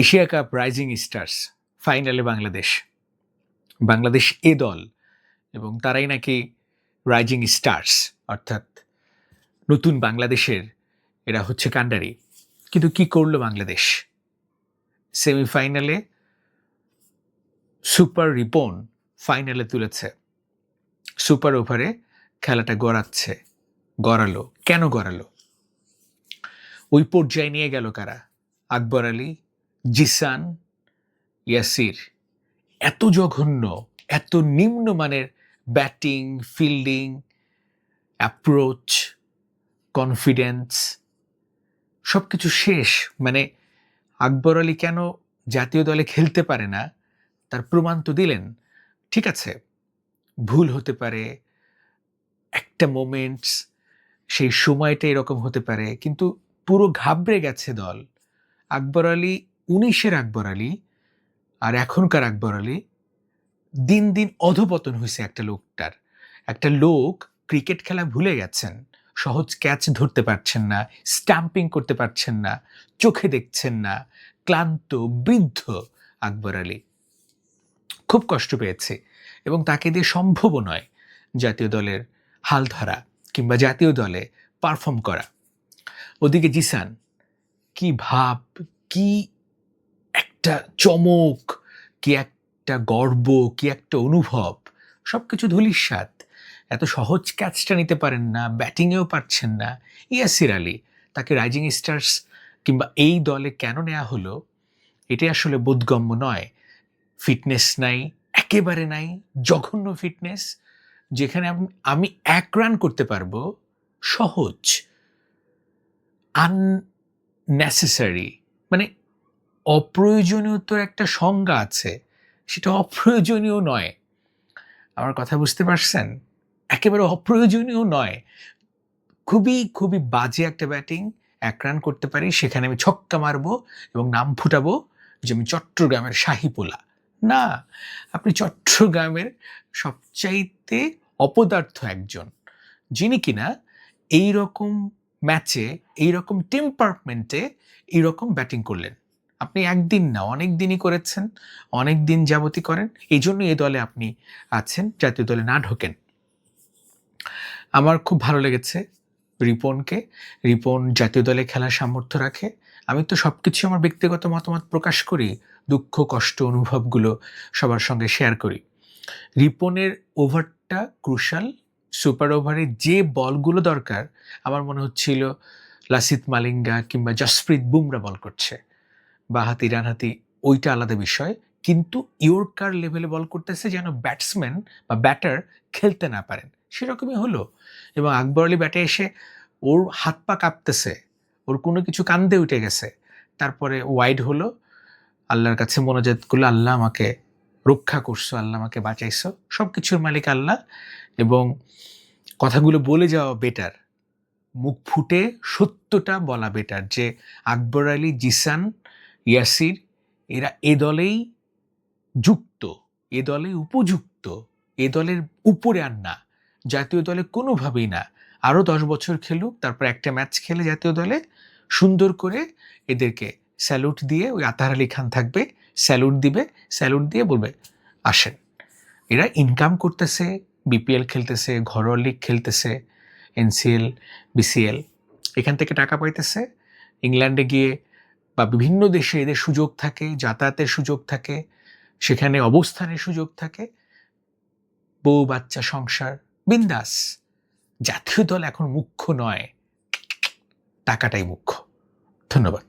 Asia cup rising stars ফাইনালে বাংলাদেশ। বাংলাদেশ এ দল এবং তারাই নাকি রাইজিং স্টার্স অর্থাৎ নতুন বাংলাদেশের, এরা হচ্ছে কাণ্ডারি কিন্তু কি করল বাংলাদেশ? সেমিফাইনালে সুপার রিপন ফাইনালে তুলেছে। সুপার ওভারে খেলাটা গড়াচ্ছে, গড়ালো। কেন গড়ালো? ওই পর্যায়ে নিয়ে গেল কারা? আকবর আলী জিসান, ইয়াসির, এত জঘন্য, এত নিম্নমানের ব্যাটিং, ফিল্ডিং, অ্যাপ্রোচ, কনফিডেন্স সব কিছু শেষ। মানে আকবর আলী কেন জাতীয় দলে খেলতে পারে না, তার প্রমাণ তো দিলেন। ঠিক আছে, ভুল হতে পারে, একটা মোমেন্টস সেই সময়টা এরকম হতে পারে, কিন্তু পুরো ঘাবড়ে গেছে দল। আকবর আলী উনিশের আকবর আলী আর এখনকার আকবর আলী দিন দিন অধপতন হয়েছে একটা লোকটার। একটা লোক ক্রিকেট খেলা ভুলে গেছেন, সহজ ক্যাচ ধরতে পারছেন না স্ট্যাম্পিং করতে পারছেন না, চোখে দেখছেন না, ক্লান্ত, বৃদ্ধ আকবর আলী। খুব কষ্ট পেয়েছে এবং তাকে দিয়ে সম্ভবও নয় জাতীয় দলের হাল ধরা কিংবা জাতীয় দলে পারফর্ম করা। ওদিকে জিসান, কি ভাব, কি একটা চমক, কি একটা গর্ব, কি একটা অনুভব সব কিছু ধুলিস্বাদ এত সহজ ক্যাচটা নিতে পারেন না, ব্যাটিংয়েও পারছেন না। ইয়াসির আলী তাকে রাইজিং স্টার্স কিংবা এই দলে কেন নেওয়া হলো? এটাই আসলে বোধগম্য নয়। ফিটনেস নাই, একেবারে নাই, জঘন্য ফিটনেস, যেখানে আমি এক রান করতে পারব, সহজ আননেসেসারি মানে অপ্রয়োজনীয়তার একটা সংজ্ঞা আছে। সেটা অপ্রয়োজনীয় নয়। আমার কথা বুঝতে পারছেন? একেবারে অপ্রয়োজনীয় নয়। খুবই খুবই বাজে একটা ব্যাটিং। এক রান করতে পারি, সেখানে আমি ছক্কা মারবো এবং নাম ফুটাবো যে আমি চট্টগ্রামের শাহিপোলা। না, আপনি চট্টগ্রামের সবচাইতে অপদার্থ একজন, যিনি কিনা এই রকম ম্যাচে এই রকম টেম্পারমেন্টে এইরকম ব্যাটিং করলেন। আপনি একদিন না, অনেক দিনই করেছেন, অনেক দিন যাবতই করেন। এই জন্য এই দলে আপনি আছেন, জাতীয় দলে না ঢোকেন। আমার খুব ভালো লেগেছে রিপনকে। রিপন জাতীয় দলে খেলার সামর্থ্য রাখে। আমি তো সব কিছু আমার ব্যক্তিগত মতামত প্রকাশ করি, দুঃখ, কষ্ট, অনুভবগুলো সবার সঙ্গে শেয়ার করি। রিপনের ওভারটা ক্রুশাল সুপার ওভারে যে বলগুলো দরকার, আমার মনে হচ্ছিল লাসিত মালিঙ্গা কিংবা জসপ্রীত বুমরা বল করছে। বাহাতি ডানহাতি ওইটা আলাদা বিষয়। কিন্তু ইয়র্কার লেভেলে বল করতেছে যেন ব্যাটসম্যান বা ব্যাটার খেলতে না পারেন। সেরকমই হলো। এবং আকবর আলী ব্যাটে এসে ওর হাত পা কাঁপতেছে। ওর কোনো কিছু কান্দে উঠে গেছে। তারপরে ওয়াইড হলো। আল্লাহর কাছে মনোজাত করল, আল্লাহ আমাকে রক্ষা করছ, আল্লাহ আমাকে বাঁচাইছো। সব কিছুর মালিক আল্লাহ। এবং কথাগুলো বলে যাওয়া বেটার মুখ ফুটে সত্যটা বলা বেটার যে আকবর আলী, জিসান ইয়াসির, এরা এ দলেই যুক্ত, এ দলে উপযুক্ত, এ দলের উপরে আর না, জাতীয় দলে কোনোভাবেই না। আরও দশ বছর খেলুক, তারপর একটা ম্যাচ খেলে জাতীয় দলে সুন্দর করে এদেরকে স্যালুট দিয়ে ওই আতার আলী খান থাকবে, স্যালুট দিবে, স্যালুট দিয়ে বলবে, আসেন। এরা ইনকাম করতেছে, বিপিএল খেলতেছে, ঘরোয়া লিগ খেলতেছে, এনসিএল, বিসিএল, এখান থেকে টাকা পাইতেছে, ইংল্যান্ডে গিয়ে বা বিভিন্ন দেশে এদের সুযোগ থাকে, যাতায়াতের সুযোগ থাকে, সেখানে অবস্থানের সুযোগ থাকে। বউ, বাচ্চা, সংসার, বিন্দাস। জাতীয় দল এখন মুখ্য নয়, টাকাটাই মুখ্য। ধন্যবাদ।